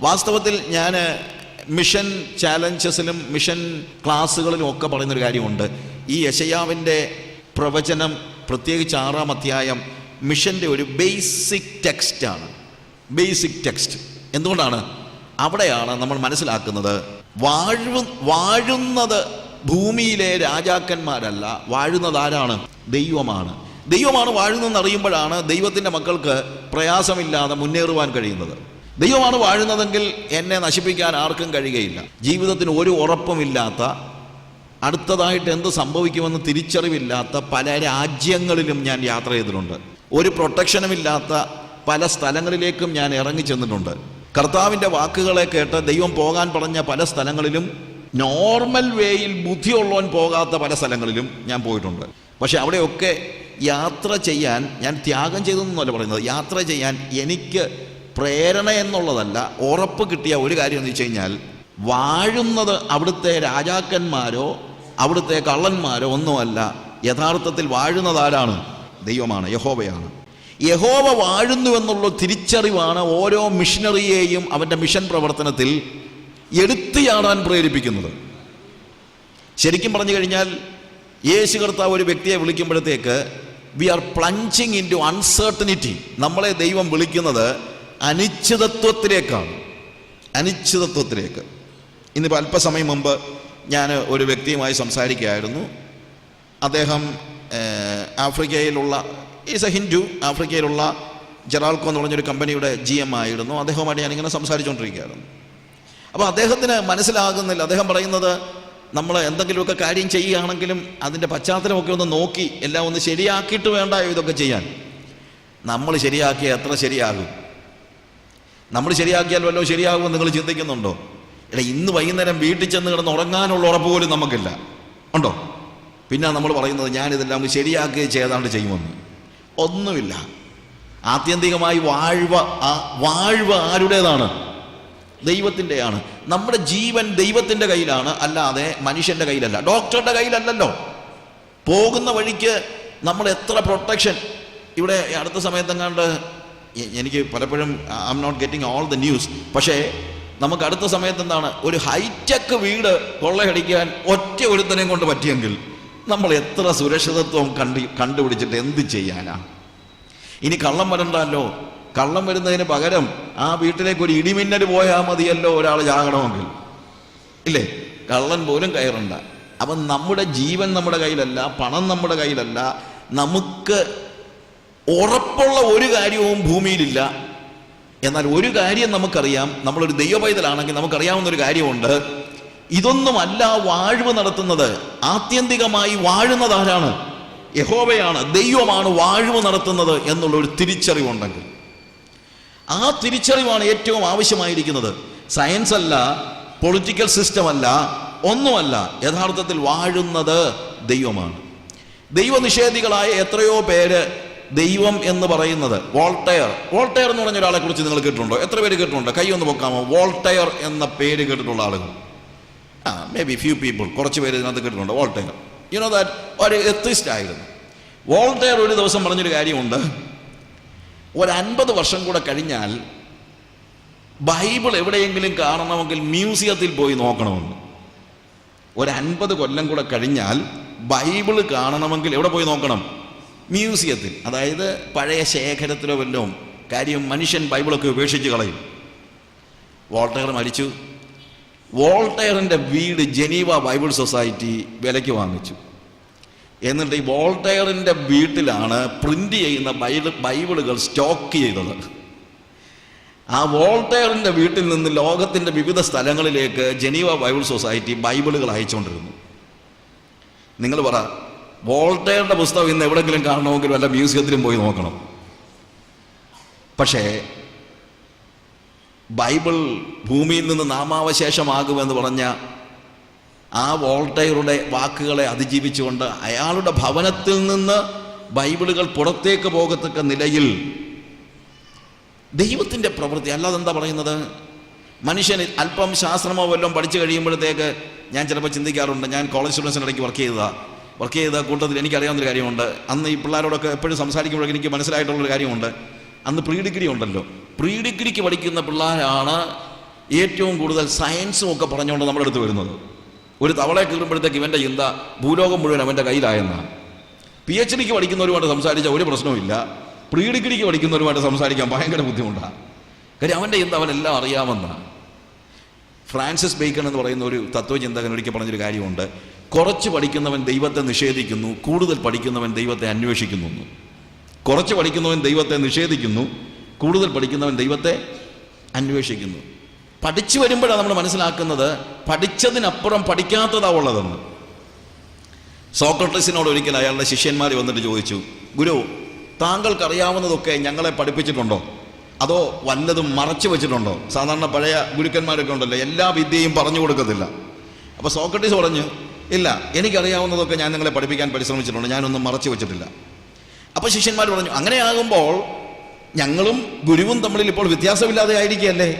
വാസ്തവത്തിൽ ഞാൻ mission ചാലഞ്ചസിലും mission ക്ലാസ്സുകളിലും ഒക്കെ പറയുന്നൊരു കാര്യമുണ്ട്. ഈ യശയാവിന്റെ പ്രവചനം പ്രത്യേകിച്ച് ആറാം അധ്യായം മിഷന്റെ ഒരു ബേസിക് ടെക്സ്റ്റാണ്. Basic text. എന്തുകൊണ്ടാണ്? അവിടെയാണ് നമ്മൾ മനസ്സിലാക്കുന്നത് വാഴു വാഴുന്നത് ഭൂമിയിലെ രാജാക്കന്മാരല്ല വാഴുന്നത് ആരാണ്? ദൈവമാണ്. ദൈവമാണ് വാഴുന്നതെന്ന് അറിയുമ്പോഴാണ് ദൈവത്തിന്റെ മക്കൾക്ക് പ്രയാസമില്ലാതെ മുന്നേറുവാൻ കഴിയുന്നത്. ദൈവമാണ് വാഴുന്നതെങ്കിൽ എന്നെ നശിപ്പിക്കാൻ ആർക്കും കഴിയുകയില്ല. ജീവിതത്തിന് ഒരു ഉറപ്പുമില്ലാത്ത അടുത്തതായിട്ട് എന്ത് സംഭവിക്കുമെന്ന് തിരിച്ചറിവില്ലാത്ത പല രാജ്യങ്ങളിലും ഞാൻ യാത്ര ചെയ്തിട്ടുണ്ട്. ഒരു പ്രൊട്ടക്ഷനുമില്ലാത്ത പല സ്ഥലങ്ങളിലേക്കും ഞാൻ ഇറങ്ങി ചെന്നിട്ടുണ്ട്. കർത്താവിന്റെ വാക്കുകളെ കേട്ട് ദൈവം പോകാൻ പറഞ്ഞ പല സ്ഥലങ്ങളിലും നോർമൽ വേയിൽ ബുദ്ധിയുള്ളവൻ പോകാത്ത പല സ്ഥലങ്ങളിലും ഞാൻ പോയിട്ടുണ്ട്. പക്ഷെ അവിടെയൊക്കെ യാത്ര ചെയ്യാൻ ഞാൻ ത്യാഗം ചെയ്തെന്നല്ല പറയുന്നത്. യാത്ര ചെയ്യാൻ എനിക്ക് പ്രേരണ എന്നുള്ളതല്ല ഉറപ്പ് കിട്ടിയ ഒരു കാര്യം എന്ന് വെച്ച് കഴിഞ്ഞാൽ വാഴുന്നത് അവിടുത്തെ രാജാക്കന്മാരോ അവിടുത്തെ കള്ളന്മാരോ ഒന്നുമല്ല. യഥാർത്ഥത്തിൽ വാഴുന്നത് ആരാണ്? ദൈവമാണ് യഹോവയാണ്. യഹോവ വാഴുന്നു എന്നുള്ള തിരിച്ചറിവാണ് ഓരോ മിഷനറിയെയും അവന്റെ മിഷൻ പ്രവർത്തനത്തിൽ എടുത്തുചാടാൻ പ്രേരിപ്പിക്കുന്നത്. ശരിക്കും പറഞ്ഞു കഴിഞ്ഞാൽ യേശു കർത്താവ് ഒരു വ്യക്തിയെ വിളിക്കുമ്പോഴത്തേക്ക് we are plunging into uncertainty നമ്മളെ ദൈവം വിളിക്കുന്നത് അനിശ്ചിതത്വത്തിലേക്കാണ്. അനിശ്ചിതത്വത്തിലേക്ക്. ഇന്നിപ്പോൾ അല്പസമയം മുമ്പ് ഞാൻ ഒരു വ്യക്തിയുമായി സംസാരിക്കുകയായിരുന്നു. അദ്ദേഹം ആഫ്രിക്കയിലുള്ള ഈസ് എ ഹിന്ദു ആഫ്രിക്കയിലുള്ള ജെറാൾക്കോ എന്ന് പറഞ്ഞൊരു കമ്പനിയുടെ ജി എം ആയിരുന്നു. അദ്ദേഹവുമായിട്ട് ഞാനിങ്ങനെ സംസാരിച്ചുകൊണ്ടിരിക്കുകയായിരുന്നു. അപ്പോൾ അദ്ദേഹത്തിന് മനസ്സിലാകുന്നില്ല. അദ്ദേഹം പറയുന്നത് നമ്മൾ എന്തെങ്കിലുമൊക്കെ കാര്യം ചെയ്യുകയാണെങ്കിലും അതിന്റെ പശ്ചാത്തലമൊക്കെ ഒന്ന് നോക്കി എല്ലാം ഒന്ന് ശരിയാക്കിയിട്ട് വേണ്ടായോ ഇതൊക്കെ ചെയ്യാൻ? നമ്മൾ ശരിയാക്കിയാൽ എത്ര ശരിയാകും? നമ്മൾ ശരിയാക്കിയാൽ വല്ലോ ശരിയാകുമെന്ന് നിങ്ങൾ ചിന്തിക്കുന്നുണ്ടോ? എടാ ഇന്ന് വൈകുന്നേരം വീട്ടിൽ ചെന്ന് കിടന്ന് ഉറങ്ങാനുള്ള ഉറപ്പ് പോലും നമുക്കില്ല. ഉണ്ടോ? പിന്നെ നമ്മൾ പറയുന്നത് ഞാനിതെല്ലാം അങ്ങ് ശരിയാക്കുകയും ചെയ്താണ്ട് ചെയ്യുമെന്ന്. ഒന്നുമില്ല. ആത്യന്തികമായി വാഴ്വ ആ വാഴ്വ ആരുടേതാണ്? ദൈവത്തിന്റെയാണ്. നമ്മുടെ ജീവൻ ദൈവത്തിന്റെ കയ്യിലാണ് അല്ലാതെ മനുഷ്യന്റെ കയ്യിലല്ല. ഡോക്ടറുടെ കയ്യിലല്ലല്ലോ. പോകുന്ന വഴിക്ക് നമ്മൾ എത്ര പ്രൊട്ടക്ഷൻ. ഇവിടെ അടുത്ത സമയത്തെങ്ങാണ്ട് എനിക്ക് പലപ്പോഴും I am not getting all the news പക്ഷേ നമുക്ക് അടുത്ത സമയത്ത് എന്താണ്? ഒരു ഹൈടെക് വീട് കൊള്ളയടിക്കാൻ ഒറ്റ ഒരുത്തനെയും കൊണ്ട് പറ്റിയെങ്കിൽ നമ്മൾ എത്ര സുരക്ഷിതത്വം കണ്ടി കണ്ടുപിടിച്ചിട്ട് എന്ത് ചെയ്യാനാ? ഇനി കള്ളം വരണ്ടല്ലോ. കള്ളം വരുന്നതിന് പകരം ആ വീട്ടിലേക്ക് ഒരു ഇടിമിന്നൽ പോയാൽ മതിയല്ലോ ഒരാൾ ചാകണമെങ്കിൽ. ഇല്ലേ? കള്ളൻ പോലും കയറണ്ട. അപ്പം നമ്മുടെ ജീവൻ നമ്മുടെ കയ്യിലല്ല പണം നമ്മുടെ കയ്യിലല്ല. നമുക്ക് ഉറപ്പുള്ള ഒരു കാര്യവും ഭൂമിയിലില്ല. എന്നാൽ ഒരു കാര്യം നമുക്കറിയാം നമ്മളൊരു ദൈവപൈതലാണെങ്കിൽ നമുക്കറിയാവുന്ന ഒരു കാര്യമുണ്ട്. ഇതൊന്നുമല്ല വാഴ്വ് നടത്തുന്നത്. ആത്യന്തികമായി വാഴുന്നത് ആരാണ്? യഹോവയാണ്. ദൈവമാണ് വാഴ്വ് നടത്തുന്നത് എന്നുള്ള ഒരു തിരിച്ചറിവുണ്ടെങ്കിൽ. ആ തിരിച്ചറിവാണ് ഏറ്റവും ആവശ്യമായിരിക്കുന്നത്. സയൻസ് അല്ല പൊളിറ്റിക്കൽ സിസ്റ്റം അല്ല ഒന്നുമല്ല. യഥാർത്ഥത്തിൽ വാഴുന്നത് ദൈവമാണ്. ദൈവനിഷേധികളായ എത്രയോ പേര് ദൈവം എന്ന് പറയുന്നത് വോൾട്ടയർ. വോൾട്ടയർ എന്ന് പറഞ്ഞ ഒരാളെ കുറിച്ച് നിങ്ങൾ കേട്ടിട്ടുണ്ടോ? എത്ര പേര് കേട്ടിട്ടുണ്ട്? കൈ ഒന്ന് പൊക്കാമോ? വോൾട്ടയർ എന്ന പേര് കേട്ടിട്ടുള്ള ആളുകൾ. ആ മേ ബി ഫ്യൂ പീപ്പിൾ കുറച്ച് പേര് ഇതിനകത്ത് കേട്ടിട്ടുണ്ട്? വോൾട്ടയർ. യു നോ ദാറ്റ് ഒരു എത്തിസ്റ്റ് ആയിരുന്നു. വോൾട്ടയർ ഒരു ദിവസം പറഞ്ഞൊരു കാര്യമുണ്ട്. ഒരു അൻപത് വർഷം കൂടെ കഴിഞ്ഞാൽ ബൈബിൾ എവിടെയെങ്കിലും കാണണമെങ്കിൽ മ്യൂസിയത്തിൽ പോയി നോക്കണമെന്ന്. ഒരു അൻപത് കൊല്ലം കൂടെ കഴിഞ്ഞാൽ ബൈബിൾ കാണണമെങ്കിൽ എവിടെ പോയി നോക്കണം? മ്യൂസിയത്തിൽ അതായത് പഴയ ശേഖരത്തിലോ വല്ലതും കാര്യം മനുഷ്യൻ ബൈബിളൊക്കെ ഉപേക്ഷിച്ച് കളയും. വോൾട്ടയർ മരിച്ചു. വോൾട്ടയറിന്റെ വീട് ജനീവ ബൈബിൾ സൊസൈറ്റി വിലയ്ക്ക് വാങ്ങിച്ചു. എന്നിട്ട് ഈ വോൾട്ടയറിന്റെ വീട്ടിലാണ് പ്രിന്റ് ചെയ്യുന്ന ബൈബിൾ ബൈബിളുകൾ സ്റ്റോക്ക് ചെയ്തത്. ആ വോൾട്ടയറിന്റെ വീട്ടിൽ നിന്ന് ലോകത്തിന്റെ വിവിധ സ്ഥലങ്ങളിലേക്ക് ജനീവ ബൈബിൾ സൊസൈറ്റി ബൈബിളുകൾ അയച്ചുകൊണ്ടിരുന്നു. നിങ്ങൾ പറ വോൾട്ടയറിന്റെ പുസ്തകം ഇന്ന് എവിടെങ്കിലും കാണണമെങ്കിൽ വല്ല മ്യൂസിയത്തിലും പോയി നോക്കണം. പക്ഷേ ബൈബിൾ ഭൂമിയിൽ നിന്ന് നാമാവശേഷമാകുമെന്ന് പറഞ്ഞ ആ വോൾട്ടയറുടെ വാക്കുകളെ അതിജീവിച്ചുകൊണ്ട് അയാളുടെ ഭവനത്തിൽ നിന്ന് ബൈബിളുകൾ പുറത്തേക്ക് പോകത്തക്ക നിലയിൽ ദൈവത്തിന്റെ പ്രവൃത്തി. അല്ലാതെ എന്താ പറയുന്നത്? മനുഷ്യൻ അല്പം ശാസ്ത്രമോ വല്ലതും പഠിച്ചു കഴിയുമ്പോഴത്തേക്ക് ഞാൻ ചിലപ്പോൾ ചിന്തിക്കാറുണ്ട്. ഞാൻ കോളേജ് സ്റ്റുഡൻസിന് ഇടയ്ക്ക് വർക്ക് ചെയ്തതാ. വർക്ക് ചെയ്ത കൂട്ടത്തിൽ എനിക്കറിയാവുന്നൊരു കാര്യമുണ്ട്. അന്ന് ഈ പിള്ളേരോടൊക്കെ എപ്പോഴും സംസാരിക്കുമ്പോഴൊക്കെ എനിക്ക് മനസ്സിലായിട്ടുള്ളൊരു കാര്യമുണ്ട്. അന്ന് പ്രീ ഡിഗ്രി ഉണ്ടല്ലോ. പ്രീ ഡിഗ്രിക്ക് പഠിക്കുന്ന പിള്ളേരാണ് ഏറ്റവും കൂടുതൽ സയൻസും ഒക്കെ പറഞ്ഞുകൊണ്ട് നമ്മുടെ അടുത്ത് വരുന്നത്. ഒരു തവളെ കീറുമ്പോഴത്തേക്ക് ഇവന്റെ ചിന്ത ഭൂലോകം മുഴുവൻ അവന്റെ കയ്യിലായെന്നാണ് പി എച്ച് ഡിക്ക് പഠിക്കുന്നവരുമായിട്ട് സംസാരിച്ച ഒരു പ്രശ്നവുമില്ല. പ്രീ ഡിഗ്രിക്ക് പഠിക്കുന്നവരുമായിട്ട് സംസാരിക്കാൻ ഭയങ്കര ബുദ്ധിമുട്ടാണ് കാര്യം അവന്റെ ചിന്ത അവനെല്ലാം അറിയാമെന്നാണ് ഫ്രാൻസിസ് ബേക്കൺ എന്ന് പറയുന്ന ഒരു തത്വചിന്തകൻ ഒരിക്കൽ പറഞ്ഞൊരു കാര്യമുണ്ട്. കുറച്ച് പഠിക്കുന്നവൻ ദൈവത്തെ നിഷേധിക്കുന്നു കൂടുതൽ പഠിക്കുന്നവൻ ദൈവത്തെ അന്വേഷിക്കുന്നു. കുറച്ച് പഠിക്കുന്നവൻ ദൈവത്തെ നിഷേധിക്കുന്നു കൂടുതൽ പഠിക്കുന്നവൻ ദൈവത്തെ അന്വേഷിക്കുന്നു. പഠിച്ചു വരുമ്പോഴാണ് നമ്മൾ മനസ്സിലാക്കുന്നത് പഠിച്ചതിനപ്പുറം പഠിക്കാത്തതാ ഉള്ളതെന്ന്. സോക്രട്ടീസിനോട് ഒരിക്കൽ അയാളുടെ ശിഷ്യന്മാർ വന്നിട്ട് ചോദിച്ചു ഗുരു താങ്കൾക്കറിയാവുന്നതൊക്കെ ഞങ്ങളെ പഠിപ്പിച്ചിട്ടുണ്ടോ? അതോ വല്ലതും മറച്ചു വെച്ചിട്ടുണ്ടോ? സാധാരണ പഴയ ഗുരുക്കന്മാരൊക്കെ ഉണ്ടല്ലോ എല്ലാ വിദ്യയും പറഞ്ഞു കൊടുക്കത്തില്ല. അപ്പോൾ സോക്രട്ടീസ് പറഞ്ഞു ഇല്ല എനിക്കറിയാവുന്നതൊക്കെ ഞാൻ നിങ്ങളെ പഠിപ്പിക്കാൻ പരിശ്രമിച്ചിട്ടുണ്ട്. ഞാനൊന്നും മറച്ചു വെച്ചിട്ടില്ല. അപ്പോൾ ശിഷ്യന്മാർ പറഞ്ഞു അങ്ങനെയാകുമ്പോൾ ഞങ്ങളും ഗുരുവും തമ്മിൽ ഇപ്പോൾ വ്യത്യാസമില്ലാതെ ആയിരിക്കുകയല്ലേ?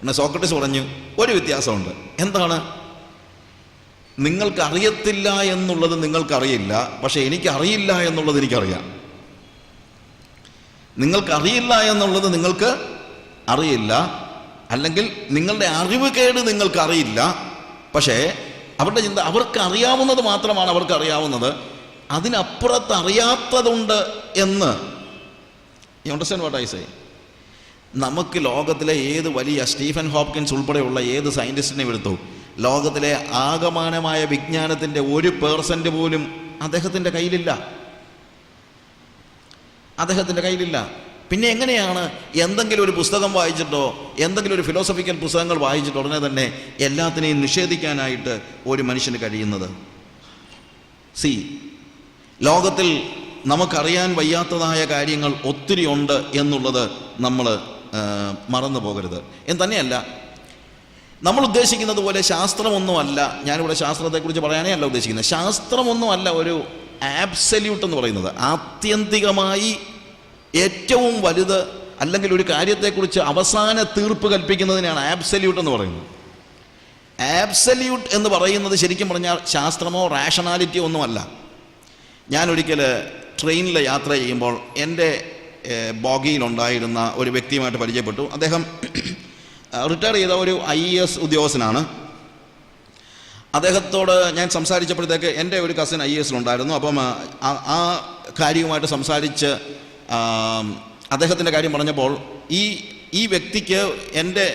പിന്നെ സോക്രട്ടീസ് പറഞ്ഞു ഒരു വ്യത്യാസമുണ്ട്. എന്താണ്? നിങ്ങൾക്ക് അറിയത്തില്ല എന്നുള്ളത് നിങ്ങൾക്കറിയില്ല പക്ഷെ എനിക്കറിയില്ല എന്നുള്ളത് എനിക്കറിയാം. നിങ്ങൾക്കറിയില്ല എന്നുള്ളത് നിങ്ങൾക്ക് അറിയില്ല അല്ലെങ്കിൽ നിങ്ങളുടെ അറിവ് കേട് നിങ്ങൾക്കറിയില്ല പക്ഷേ അവരുടെ ചിന്ത അവർക്ക് അറിയാവുന്നത് മാത്രമാണ് അവർക്ക് അറിയാവുന്നത്. അതിനപ്പുറത്ത് അറിയാത്തതുണ്ട് എന്ന്. യു അണ്ടർസ്റ്റാൻഡ് വാട്ട് ഐ നമുക്ക് ലോകത്തിലെ ഏത് വലിയ സ്റ്റീഫൻ ഹോപ്കിൻസ് ഉൾപ്പെടെയുള്ള ഏത് സയന്റിസ്റ്റിനെ എടുത്തു? ലോകത്തിലെ ആകമാനമായ വിജ്ഞാനത്തിന്റെ ഒരു പേഴ്സന്റ് പോലും അദ്ദേഹത്തിന്റെ കയ്യിലില്ല. അദ്ദേഹത്തിന്റെ കയ്യിലില്ല. പിന്നെ എങ്ങനെയാണ് എന്തെങ്കിലും ഒരു പുസ്തകം വായിച്ചിട്ടോ എന്തെങ്കിലും ഒരു ഫിലോസഫിക്കൽ പുസ്തകങ്ങൾ വായിച്ചിട്ടോ ഉടനെ തന്നെ എല്ലാത്തിനെയും നിഷേധിക്കാനായിട്ട് ഒരു മനുഷ്യന് കഴിയുന്നത്? സി ലോകത്തിൽ നമുക്കറിയാൻ വയ്യാത്തതായ കാര്യങ്ങൾ ഒത്തിരി ഉണ്ട് എന്നുള്ളത് നമ്മൾ മറന്നു പോകരുത്. എന്ന് തന്നെയല്ല നമ്മൾ ഉദ്ദേശിക്കുന്നത് പോലെ ശാസ്ത്രമൊന്നുമല്ല. ഞാനിവിടെ ശാസ്ത്രത്തെക്കുറിച്ച് പറയാനേ അല്ല ഉദ്ദേശിക്കുന്നത്. ശാസ്ത്രമൊന്നുമല്ല ഒരു ആബ്സല്യൂട്ട് എന്ന് പറയുന്നത്. ആത്യന്തികമായി ഏറ്റവും വലുത് അല്ലെങ്കിൽ ഒരു കാര്യത്തെക്കുറിച്ച് അവസാന തീർപ്പ് കൽപ്പിക്കുന്നതിനാണ് ആബ്സല്യൂട്ട് എന്ന് പറയുന്നത്. ആബ്സല്യൂട്ട് എന്ന് പറയുന്നത് ശരിക്കും പറഞ്ഞാൽ ശാസ്ത്രമോ റാഷണാലിറ്റിയോ ഒന്നുമല്ല ഞാനൊരിക്കൽ ട്രെയിനിൽ യാത്ര ചെയ്യുമ്പോൾ എന്റെ ബോഗിയിലുണ്ടായിരുന്ന ഒരു വ്യക്തിയുമായിട്ട് പരിചയപ്പെട്ടു. അദ്ദേഹം റിട്ടയർ ചെയ്ത ഒരു ഐ എസ് ഉദ്യോഗസ്ഥനാണ്. അദ്ദേഹത്തോട് ഞാൻ സംസാരിച്ചപ്പോഴത്തേക്ക് എന്റെ ഒരു കസിൻ ഐ എസിലുണ്ടായിരുന്നു അപ്പം ആ കാര്യവുമായിട്ട് സംസാരിച്ച് അദ്ദേഹത്തിന്റെ കാര്യം പറഞ്ഞപ്പോൾ ഈ ഈ വ്യക്തിക്ക് എന്റെ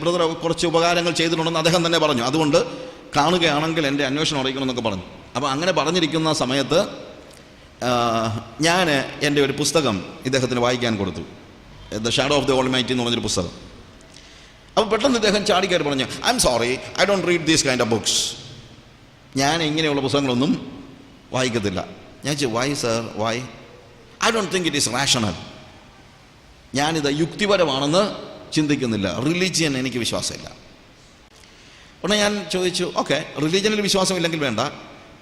ബ്രദർ കുറച്ച് ഉപകാരങ്ങൾ ചെയ്തിട്ടുണ്ടെന്ന് അദ്ദേഹം തന്നെ പറഞ്ഞു. അതുകൊണ്ട് കാണുകയാണെങ്കിൽ എന്റെ അന്വേഷണം അറിയിക്കണമെന്നൊക്കെ പറഞ്ഞു. അപ്പോൾ അങ്ങനെ പറഞ്ഞിരിക്കുന്ന സമയത്ത് ഞാൻ എന്റെ ഒരു പുസ്തകം ഇദ്ദേഹത്തിന് വായിക്കാൻ കൊടുത്തു. The shadow of the almighty എന്ന് പറഞ്ഞൊരു പുസ്തകം. അപ്പോൾ പെട്ടെന്ന് ഇദ്ദേഹം ചാടിക്കയറി പറഞ്ഞു I am sorry I don't read these kind of books ഞാൻ ഇങ്ങനെയുള്ള പുസ്തകങ്ങളൊന്നും വായിക്കത്തില്ല. ഞാൻ ചോദിച്ചു why sir why I don't think it is rational ഞാനിത് യുക്തിപരമാണെന്ന് ചിന്തിക്കുന്നില്ല. റിലീജിയൻ എനിക്ക് വിശ്വാസമില്ല. ഉടനെ ഞാൻ ചോദിച്ചു ഓക്കെ റിലീജിയനിൽ വിശ്വാസമില്ലെങ്കിൽ വേണ്ട.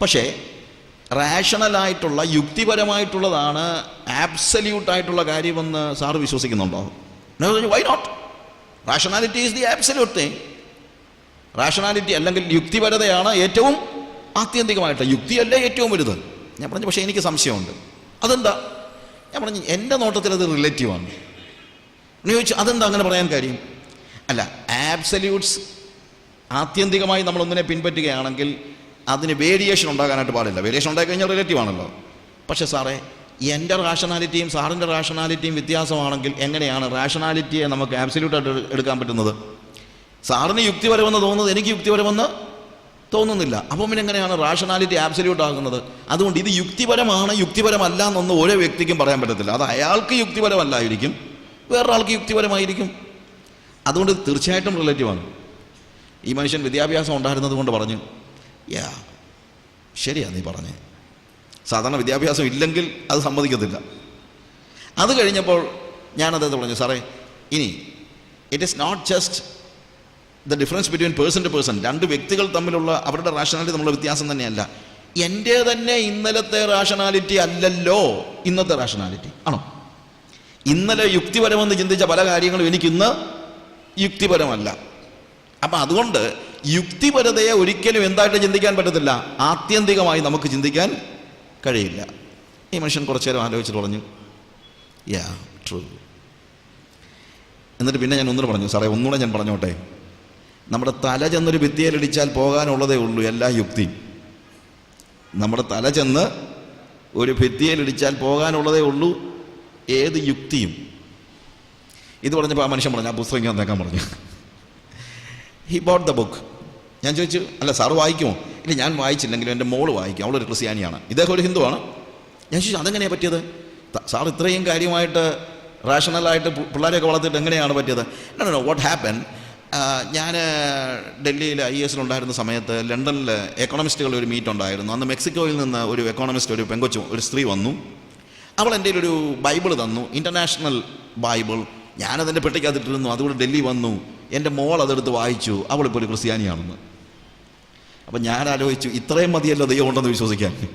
പക്ഷേ റാഷണലായിട്ടുള്ള യുക്തിപരമായിട്ടുള്ളതാണ് ആബ്സല്യൂട്ടായിട്ടുള്ള കാര്യമെന്ന് സാറ് വിശ്വസിക്കുന്നുണ്ടോ? Why not rationality is the absolute thing rationality അല്ലെങ്കിൽ യുക്തിപരതയാണ് ഏറ്റവും ആത്യന്തികമായിട്ട് യുക്തിയല്ലേ ഏറ്റവും വലുത്? ഞാൻ പറഞ്ഞു പക്ഷേ എനിക്ക് സംശയമുണ്ട്. അതെന്താ? ഞാൻ പറഞ്ഞു എന്റെ നോട്ടത്തിൽ അത് റിലേറ്റീവാണ് ചോദിച്ചു അതെന്താ അങ്ങനെ പറയാൻ കാര്യം? അല്ല ആബ്സല്യൂട്ട്സ് ആത്യന്തികമായി നമ്മളൊന്നിനെ പിൻപറ്റുകയാണെങ്കിൽ അതിന് വേരിയേഷൻ ഉണ്ടാകാനായിട്ട് പാടില്ല. വേരിയേഷൻ ഉണ്ടായി കഴിഞ്ഞാൽ റിലേറ്റീവാണല്ലോ പക്ഷേ സാറേ എന്റെ റാഷണാലിറ്റിയും സാറിന്റെ റാഷണാലിറ്റിയും വ്യത്യാസമാണെങ്കിൽ എങ്ങനെയാണ് റാഷണാലിറ്റിയെ നമുക്ക് ആബ്സല്യൂട്ടായിട്ട് എടുക്കാൻ പറ്റുന്നത്? സാറിന് യുക്തിപരമെന്ന് തോന്നുന്നത് എനിക്ക് യുക്തിപരമെന്ന് തോന്നുന്നില്ല. അപ്പം പിന്നെ എങ്ങനെയാണ് റാഷണാലിറ്റി ആബ്സല്യൂട്ട് ആകുന്നത്? അതുകൊണ്ട് ഇത് യുക്തിപരമാണ് യുക്തിപരമല്ല എന്നൊന്നും ഓരോ വ്യക്തിക്കും പറയാൻ പറ്റത്തില്ല. അത് അയാൾക്ക് യുക്തിപരമല്ലായിരിക്കും വേറൊരാൾക്ക് യുക്തിപരമായിരിക്കും. അതുകൊണ്ട് തീർച്ചയായിട്ടും റിലേറ്റീവാണ് ഈ മനുഷ്യൻ വിദ്യാഭ്യാസം ഉണ്ടായിരുന്നത് കൊണ്ട് പറഞ്ഞു യാ ശരിയാ നീ പറഞ്ഞേ. സാധാരണ വിദ്യാഭ്യാസം ഇല്ലെങ്കിൽ അത് സമ്മതിക്കത്തില്ല. അത് കഴിഞ്ഞപ്പോൾ ഞാൻ അദ്ദേഹത്തെ പറഞ്ഞു സാറേ ഇനി it is not just the difference between person to person രണ്ട് വ്യക്തികൾ തമ്മിലുള്ള അവരുടെ റാഷണാലിറ്റി തമ്മിലുള്ള വ്യത്യാസം തന്നെയല്ല. എന്റെ തന്നെ ഇന്നലത്തെ റാഷണാലിറ്റി അല്ലല്ലോ ഇന്നത്തെ റാഷണാലിറ്റി ആണോ? ഇന്നലെ യുക്തിപരമെന്ന് ചിന്തിച്ച പല കാര്യങ്ങളും എനിക്കിന്ന് യുക്തിപരമല്ല. അപ്പം അതുകൊണ്ട് യുക്തിപരതയെ ഒരിക്കലും എന്തായിട്ട് ചിന്തിക്കാൻ പറ്റത്തില്ല. ആത്യന്തികമായി നമുക്ക് ചിന്തിക്കാൻ കഴിയില്ല. ഈ മനുഷ്യൻ കുറച്ചു നേരം ആലോചിച്ചിട്ട് പറഞ്ഞു യാ ട്രൂ എന്നിട്ട് പിന്നെ ഞാൻ ഒന്നുകൂടെ പറഞ്ഞു സാറേ ഒന്നുകൂടെ ഞാൻ പറഞ്ഞോട്ടെ? നമ്മുടെ തല ചെന്നൊരു ഭിത്തിയിലടിച്ചാൽ പോകാനുള്ളതേ ഉള്ളൂ എല്ലാ യുക്തിയും. നമ്മുടെ തല ചെന്ന് ഒരു ഭിത്തിയിലിടിച്ചാൽ പോകാനുള്ളതേ ഉള്ളൂ ഏത് യുക്തിയും. ഇത് പറഞ്ഞപ്പോൾ ആ മനുഷ്യൻ പറഞ്ഞു ആ പുസ്തകം ഞാൻ പറഞ്ഞു. ഹി ബോട്ട് ദ ബുക്ക് ഞാൻ ചോദിച്ചു അല്ല സാറ് വായിക്കുമോ? ഇല്ല ഞാൻ വായിച്ചില്ലെങ്കിലും എന്റെ മോൾ വായിക്കും അവളൊരു ക്രിസ്ത്യാനിയാണ്. ഇദ്ദേഹം ഒരു ഹിന്ദുവാണ്. ഞാൻ ചോദിച്ചു അതെങ്ങനെയാണ് പറ്റിയത്? സാർ ഇത്രയും കാര്യമായിട്ട് റാഷണലായിട്ട് പിള്ളേരെയൊക്കെ വളർത്തിയിട്ട് എങ്ങനെയാണ് പറ്റിയത്? വാട്ട് ഹാപ്പൻ ഞാൻ ഡൽഹിയിൽ ഐ എസിലുണ്ടായിരുന്ന സമയത്ത് ലണ്ടനിൽ എക്കണോമിസ്റ്റുകളുടെ ഒരു മീറ്റ് ഉണ്ടായിരുന്നു. അന്ന് മെക്സിക്കോയിൽ നിന്ന് ഒരു എക്കോണമിസ്റ്റ് ഒരു പെങ്കൊച്ചു ഒരു സ്ത്രീ വന്നു. അവൾ എന്റെ ഒരു ബൈബിൾ തന്നു. International Bible. ഞാനതിന്റെ പെട്ടിക്കകത്തിട്ടിരുന്നു അതുകൊണ്ട് ഡൽഹി വന്നു. എന്റെ മോൾ അതെടുത്ത് വായിച്ചു. അവളിപ്പോൾ ഒരു ക്രിസ്ത്യാനിയാണെന്ന്. അപ്പം ഞാൻ ആലോചിച്ചു ഇത്രയും മതിയല്ലോ ദൈവം ഉണ്ടെന്ന് വിശ്വസിക്കാൻ.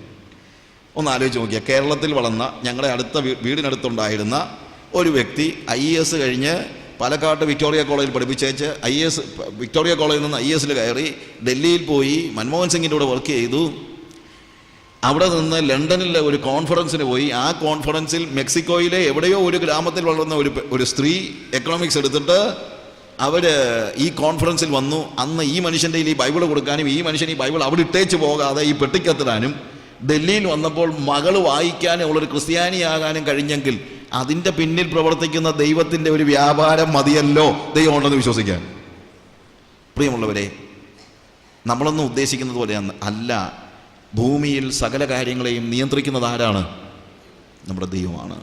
ഒന്ന് ആലോചിച്ച് നോക്കിയാൽ കേരളത്തിൽ വളർന്ന ഞങ്ങളുടെ അടുത്ത വീടിനടുത്തുണ്ടായിരുന്ന ഒരു വ്യക്തി ഐ എസ് കഴിഞ്ഞ് പാലക്കാട് വിക്ടോറിയ കോളേജിൽ പഠിപ്പിച്ചേച്ച് ഐ എസ് വിക്ടോറിയ കോളേജിൽ നിന്ന് ഐ എസിൽ കയറി ഡൽഹിയിൽ പോയി മൻമോഹൻ സിംഗിന്റെ കൂടെ വർക്ക് ചെയ്തു. അവിടെ നിന്ന് ലണ്ടനിലെ ഒരു കോൺഫറൻസിന് പോയി. ആ കോൺഫറൻസിൽ മെക്സിക്കോയിലെ എവിടെയോ ഒരു ഗ്രാമത്തിൽ വളർന്ന ഒരു ഒരു സ്ത്രീ എക്കണോമിക്സ് എടുത്തിട്ട് അവർ ഈ കോൺഫറൻസിൽ വന്നു. അന്ന് ഈ മനുഷ്യന്റെ ഈ ബൈബിൾ കൊടുക്കാനും ഈ മനുഷ്യൻ ഈ ബൈബിൾ അവിടെ ഇട്ടേച്ച് പോകാതെ ഈ പെട്ടിക്കത്തിടാനും ഡൽഹിയിൽ വന്നപ്പോൾ മകൾ വായിക്കാനും അവളൊരു ക്രിസ്ത്യാനിയാകാനും കഴിഞ്ഞെങ്കിൽ അതിന്റെ പിന്നിൽ പ്രവർത്തിക്കുന്ന ദൈവത്തിന്റെ ഒരു വ്യാപാരം മതിയല്ലോ? ദൈവം ഉണ്ടെന്ന് വിശ്വസിക്കാൻ. പ്രിയമുള്ളവരെ നമ്മളൊന്നും ഉദ്ദേശിക്കുന്നത് പോലെയാണ് അല്ല. ഭൂമിയിൽ സകല കാര്യങ്ങളെയും നിയന്ത്രിക്കുന്നത് ആരാണ്? നമ്മുടെ ദൈവമാണ്.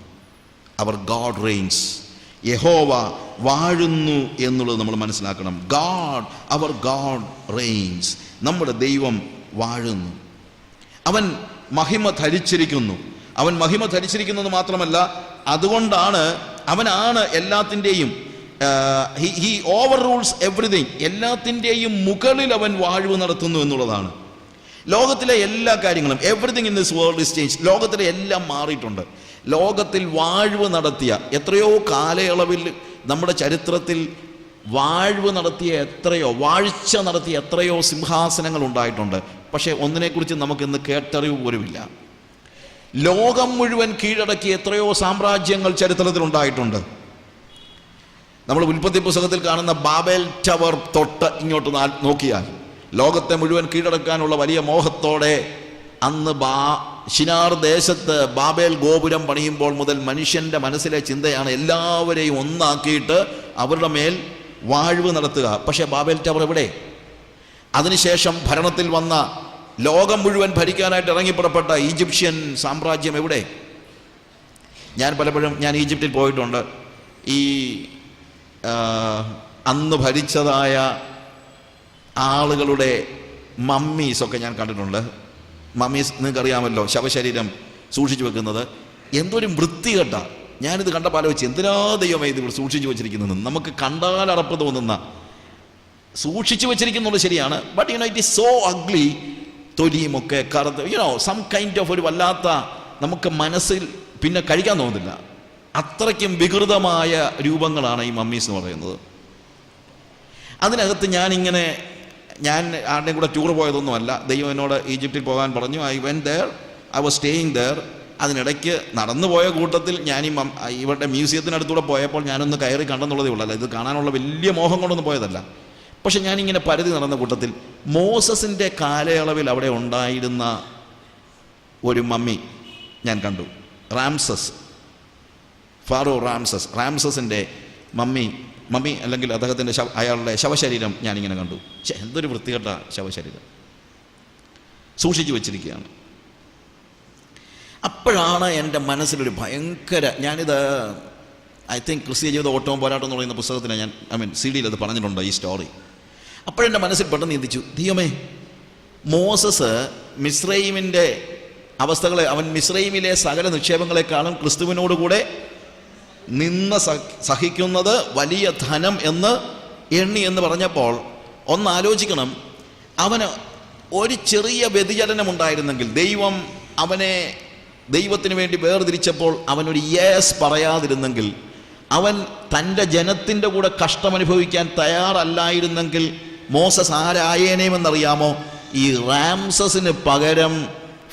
അവർ ഗാഡ് റെയിൻസ് യഹോവ വാഴുന്നു എന്നുള്ളത് നമ്മൾ മനസ്സിലാക്കണം. ഗാഡ് അവർ ഗാഡ് റെയിൻസ് നമ്മുടെ ദൈവം വാഴുന്നു. അവൻ മഹിമ ധരിച്ചിരിക്കുന്നു. അവൻ മഹിമ ധരിച്ചിരിക്കുന്നത് മാത്രമല്ല അതുകൊണ്ടാണ് അവനാണ് എല്ലാത്തിന്റെയും ഹി ഓവർ റൂൾസ് എവറിഥിങ് എല്ലാത്തിന്റെയും മുകളിൽ അവൻ വാഴ്വ് നടത്തുന്നു എന്നുള്ളതാണ്. ലോകത്തിലെ എല്ലാ കാര്യങ്ങളും everything in this world is change ലോകത്തിലെ എല്ലാം മാറിയിട്ടുണ്ട്. ലോകത്തിൽ വാഴ്വ് നടത്തിയ എത്രയോ കാലയളവിൽ നമ്മുടെ ചരിത്രത്തിൽ വാഴ്വ് നടത്തിയ എത്രയോ വാഴ്ച നടത്തിയ എത്രയോ സിംഹാസനങ്ങൾ ഉണ്ടായിട്ടുണ്ട്. പക്ഷേ ഒന്നിനെക്കുറിച്ച് നമുക്കിന്ന് കേട്ടറിവ് പോലുമില്ല. ലോകം മുഴുവൻ കീഴടക്കിയ എത്രയോ സാമ്രാജ്യങ്ങൾ ചരിത്രത്തിൽ ഉണ്ടായിട്ടുണ്ട്. നമ്മൾ ഉൽപ്പത്തി പുസ്തകത്തിൽ കാണുന്ന ബാബേൽ ടവർ തൊട്ട് ഇങ്ങോട്ട് നോക്കിയാൽ ലോകത്തെ മുഴുവൻ കീഴടക്കാനുള്ള വലിയ മോഹത്തോടെ അന്ന് ബാ ഷിനാർ ദേശത്ത് ബാബേൽ ഗോപുരം പണിയുമ്പോൾ മുതൽ മനുഷ്യന്റെ മനസ്സിലെ ചിന്തയാണ് എല്ലാവരെയും ഒന്നാക്കിയിട്ട് അവരുടെ മേൽ വാഴ്വ് നടത്തുക. പക്ഷേ ബാബേൽ ടവർ എവിടെ? അതിനുശേഷം ഭരണത്തിൽ വന്ന ലോകം മുഴുവൻ ഭരിക്കാനായിട്ട് ഇറങ്ങിപ്പുറപ്പെട്ട ഈജിപ്ഷ്യൻ സാമ്രാജ്യം എവിടെ? ഞാൻ പലപ്പോഴും ഞാൻ ഈജിപ്തിൽ പോയിട്ടുണ്ട്. ഈ അന്ന് ഭരിച്ചതായ ആളുകളുടെ മമ്മീസ് ഒക്കെ ഞാൻ കണ്ടിട്ടുണ്ട്. മമ്മീസ് നിങ്ങൾക്കറിയാമല്ലോ ശവശരീരം സൂക്ഷിച്ചു വെക്കുന്നത്. എന്തൊരു വൃത്തികെട്ട ഞാനിത് കണ്ടപ്പോൾ ആലോചിച്ച് എന്തിനാ ദൈവമേ ഇത് സൂക്ഷിച്ചു വെച്ചിരിക്കുന്നത്? നമുക്ക് കണ്ടാൽ അറപ്പ് തോന്നുന്ന സൂക്ഷിച്ചു വെച്ചിരിക്കുന്നുള്ളത് ശരിയാണ്. But you know it is so ugly തൊലിയുമൊക്കെ കറുത്ത് യുനോ സം കൈൻഡ് ഓഫ് ഒരു വല്ലാത്ത നമുക്ക് മനസ്സിൽ പിന്നെ കഴിക്കാൻ തോന്നുന്നില്ല. അത്രയ്ക്കും വികൃതമായ രൂപങ്ങളാണ് ഈ മമ്മീസ് എന്ന് പറയുന്നത്. അതിനകത്ത് ഞാനിങ്ങനെ ഞാൻ ആരുടെയും കൂടെ ടൂർ പോയതൊന്നുമല്ല. ദൈവം എന്നോട് ഈജിപ്തിൽ പോകാൻ പറഞ്ഞു. I when there I was staying there അതിനിടയ്ക്ക് നടന്നു പോയ കൂട്ടത്തിൽ ഞാൻ ഈ ഇവരുടെ മ്യൂസിയത്തിനടുത്തൂടെ പോയപ്പോൾ ഞാനൊന്ന് കയറി കണ്ടെന്നുള്ളതേ ഉള്ളൂ. അല്ല ഇത് കാണാനുള്ള വലിയ മോഹം കൊണ്ടൊന്നും പോയതല്ല. പക്ഷെ ഞാനിങ്ങനെ പരിധി നടന്ന കൂട്ടത്തിൽ മോസസിന്റെ കാലയളവിൽ അവിടെ ഉണ്ടായിരുന്ന ഒരു മമ്മി ഞാൻ കണ്ടു. Ramses. Pharaoh Ramses. റാംസസിന്റെ mummy mummy അല്ലെങ്കിൽ അദ്ദേഹത്തിന്റെ ശവ അയാളുടെ ശവശരീരം ഞാനിങ്ങനെ കണ്ടു. എന്തൊരു വൃത്തികെട്ട ശവശരീരം. സൂക്ഷിച്ചു വെച്ചിരിക്കുകയാണ്. അപ്പോഴാണ് എന്റെ മനസ്സിലൊരു ഭയങ്കര ഞാനിത് ഐ തിങ്ക് ക്രിസ്തീയ ജീവിത ഓട്ടവും പോരാട്ടം എന്ന് പറയുന്ന പുസ്തകത്തിന് ഞാൻ ഐ മീൻ സി ഡിയിൽ അത് പറഞ്ഞിട്ടുണ്ട് ഈ സ്റ്റോറി അപ്പോഴെന്റെ മനസ്സിൽ പെട്ടെന്ന് ചിന്തിച്ചു ദൈവമേ മോസസ് മിസ്രൈമിന്റെ അവസ്ഥകളെ അവൻ മിസ്രൈമിലെ സകല നിക്ഷേപങ്ങളെക്കാളും ക്രിസ്തുവിനോടുകൂടെ നിന്ന് സഹ- സഹിക്കുന്നത് വലിയ ധനം എന്ന് എണ്ണി എന്ന് പറഞ്ഞപ്പോൾ ഒന്ന് ആലോചിക്കണം. അവന് ഒരു ചെറിയ വ്യതിചലനം ഉണ്ടായിരുന്നെങ്കിൽ ദൈവം അവനെ ദൈവത്തിന് വേണ്ടി വേർതിരിച്ചപ്പോൾ അവനൊരു യേസ് പറയാതിരുന്നെങ്കിൽ അവൻ തന്റെ ജനത്തിന്റെ കൂടെ കഷ്ടമനുഭവിക്കാൻ തയ്യാറല്ലായിരുന്നെങ്കിൽ മോസസ് ആരായേനേമെന്നറിയാമോ? ഈ റാംസസിന് പകരം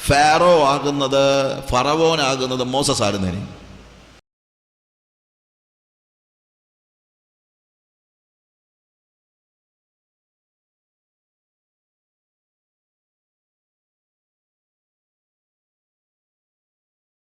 ഫാറോ ആകുന്നത് ഫറവോനാകുന്നത് മോസസ് ആയിരുന്നേനെ